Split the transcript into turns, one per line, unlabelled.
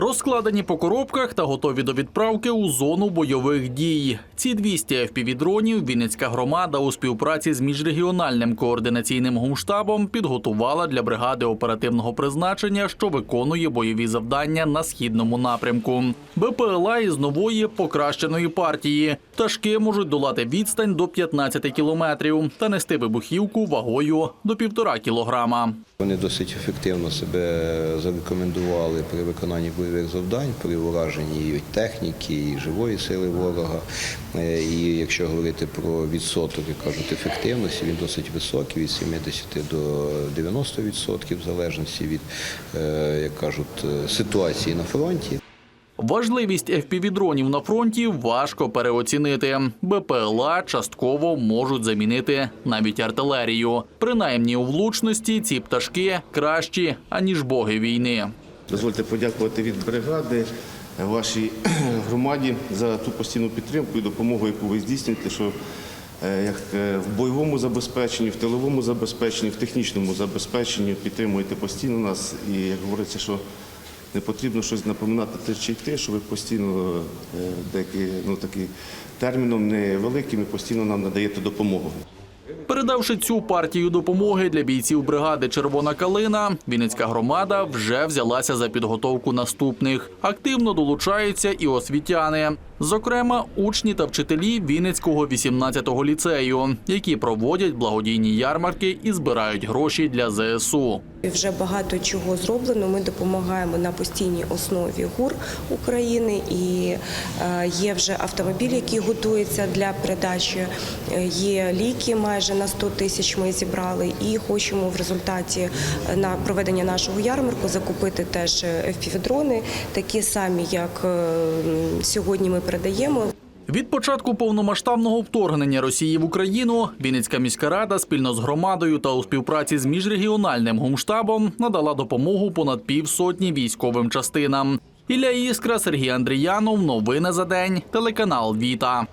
Розкладені по коробках та готові до відправки у зону бойових дій. Ці 200 FPV-дронів Вінницька громада у співпраці з міжрегіональним координаційним гумштабом підготувала для бригади оперативного призначення, що виконує бойові завдання на східному напрямку. БПЛА із нової покращеної партії. Пташки можуть долати відстань до 15 кілометрів та нести вибухівку вагою до півтора кілограма.
Вони досить ефективно себе зарекомендували при виконанні бойових завдань, при ураженні і техніки, і живої сили ворога. Е, І якщо говорити про відсоток, як кажуть, ефективності, він досить високий, від 70 до 90% в залежності від, е, як кажуть, е, ситуації на фронті.
Важливість FPV-дронів на фронті важко переоцінити. БПЛА частково можуть замінити навіть артилерію. Принаймні у влучності ці пташки кращі аніж боги війни.
Дозвольте подякувати від бригади вашій громаді за ту постійну підтримку і допомогу, яку ви здійснюєте, що е, як е, в бойовому забезпеченні, в тиловому забезпеченні, в технічному забезпеченні підтримуєте постійно нас. І як говориться, що не потрібно щось напоминати те чи йти, що ви постійно е, деякі, ну, такі терміном невеликим і постійно нам надаєте допомогу.
Передавши цю партію допомоги для бійців бригади Червона калина, Вінницька громада вже взялася за підготовку наступних. Активно долучаються і освітяни, зокрема, учні та вчителі Вінницького 18-го ліцею, які проводять благодійні ярмарки і збирають гроші для ЗСУ.
Вже багато чого зроблено. Ми допомагаємо на постійній основі ГУР України і е, є вже автомобіль, який готується для передачі. Е, Є ліки майже на 100 тисяч. Ми зібрали і хочемо в результаті е, на проведення нашого ярмарку закупити теж FPV-дрони, такі самі, як сьогодні ми передаємо.
Від початку повномасштабного вторгнення Росії в Україну Вінницька міська рада спільно з громадою та у співпраці з міжрегіональним гумштабом надала допомогу понад півсотні військовим частинам. Ілля Іскра, Сергій Андріянов. Новини за день. Телеканал Віта.